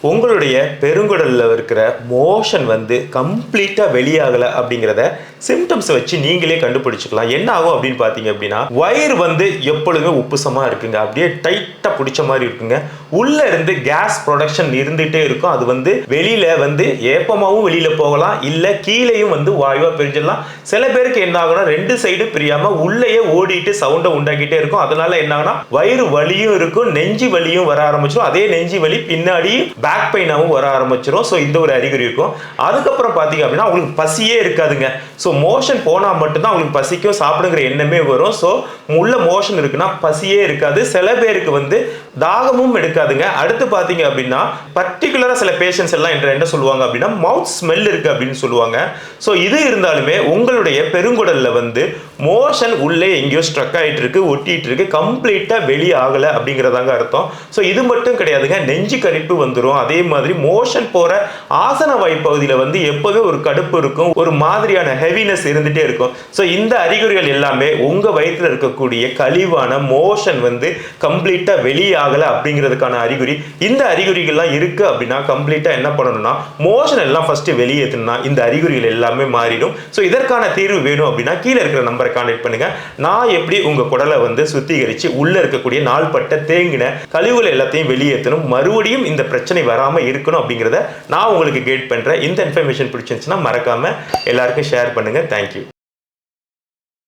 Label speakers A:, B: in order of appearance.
A: உங்களுடைய பெருங்குடலில் இருக்கிற மோஷன் வந்து கம்ப்ளீட்டாக வெளியாகலை அப்படிங்கிறத சிம்டம்ஸை வச்சு நீங்களே கண்டுபிடிச்சிக்கலாம். என்ன ஆகும் அப்படின்னு பார்த்தீங்க அப்படின்னா வயிறு வந்து எப்பொழுதுமே உப்புசமாக இருக்குங்க. அப்படியே டைட்டாக பிடிச்ச மாதிரி இருக்குங்க. உள்ளே இருந்து கேஸ் ப்ரொடக்ஷன் இருந்துகிட்டே இருக்கும். அது வந்து வெளியில் வந்து ஏப்பமாகவும் வெளியில் போகலாம். இல்லை கீழேயும் வந்து வாயுவாக பிரிஞ்சிடலாம். சில பேருக்கு என்ன ஆகும்னா ரெண்டு சைடு பிரியாமல் உள்ளேயே ஓடிட்டு சவுண்டை உண்டாக்கிட்டே இருக்கும். அதனால என்ன ஆகுனா வயிறு வலியும் இருக்கும். நெஞ்சு வலியும் வர ஆரம்பிச்சிடும். அதே நெஞ்சு வலி பின்னாடி பேக் பெயினாகவும் வர ஆரம்பிச்சிடும் ஸோ இந்த ஒரு அறிகுறி இருக்கும். அதுக்கப்புறம் பார்த்தீங்க அப்படின்னா அவங்களுக்கு பசியே இருக்காதுங்க. ஸோ மோஷன் போனால் மட்டும்தான் அவங்களுக்கு பசிக்கும் சாப்பிடுங்கிற எண்ணமே வரும். ஸோ உள்ள மோஷன் இருக்குன்னா பசியே இருக்காது. சில பேருக்கு வந்து தாகமும் எடுக்காதுங்க. அடுத்து பார்த்தீங்க அப்படின்னா பர்டிகுலராக சில பேஷண்ட்ஸ் எல்லாம் என்ற என்ன சொல்லுவாங்க அப்படின்னா மவுத் ஸ்மெல் இருக்குது அப்படின்னு சொல்லுவாங்க. ஸோ இது இருந்தாலுமே உங்களுடைய பெருங்குடலில் வந்து மோஷன் உள்ளே எங்கேயோ ஸ்ட்ரக் ஆகிட்டு இருக்கு ஒட்டிகிட்டு இருக்கு கம்ப்ளீட்டாக வெளியே ஆகலை அப்படிங்கிறதாங்க அர்த்தம். ஸோ இது மட்டும் கிடையாதுங்க. நெஞ்சு கரிப்பு வந்துடும் அதே மாதிரி மோஷன் போகிற ஆசன வாய்ப்பகுதியில் வந்து எப்போதும் ஒரு கடுப்பு இருக்கும். ஒரு மாதிரியான ஹெவினஸ் இருந்துகிட்டே இருக்கும். ஸோ இந்த அறிகுறிகள் எல்லாமே உங்கள் வயிற்றில் இருக்கக்கூடிய கழிவான மோஷன் வந்து கம்ப்ளீட்டாக வெளியாகலை அப்படிங்கிறதுக்கான அறிகுறி. இந்த அறிகுறிகள்லாம் இருக்குது அப்படின்னா கம்ப்ளீட்டாக என்ன பண்ணணும்னா மோஷன் எல்லாம் ஃபஸ்ட்டு வெளியேற்றணும்னா இந்த அறிகுறிகள் எல்லாமே மாறிடும். ஸோ இதற்கான தீர்வு வேணும் அப்படின்னா கீழே இருக்கிற நம்பரை காண்டக்ட் பண்ணுங்க. நான் எப்படி உங்க குடலை வந்து சுத்திகரிச்சு உள்ள இருக்கக்கூடிய நாள்பட்ட தேங்கின கழிவுகள் எல்லாத்தையும் வெளியேற்றணும் மறுபடியும் இந்த பிரச்சனை வராமல் இருக்கணும் அப்படிங்கிறத நான் உங்களுக்கு கைட் பண்ணுறேன் இந்த இன்ஃபர்மேஷன் பிடிச்சிருந்துச்சுன்னா மறக்காம எல்லாருக்கும் ஷேர் பண்ணுங்க. தேங்க்யூ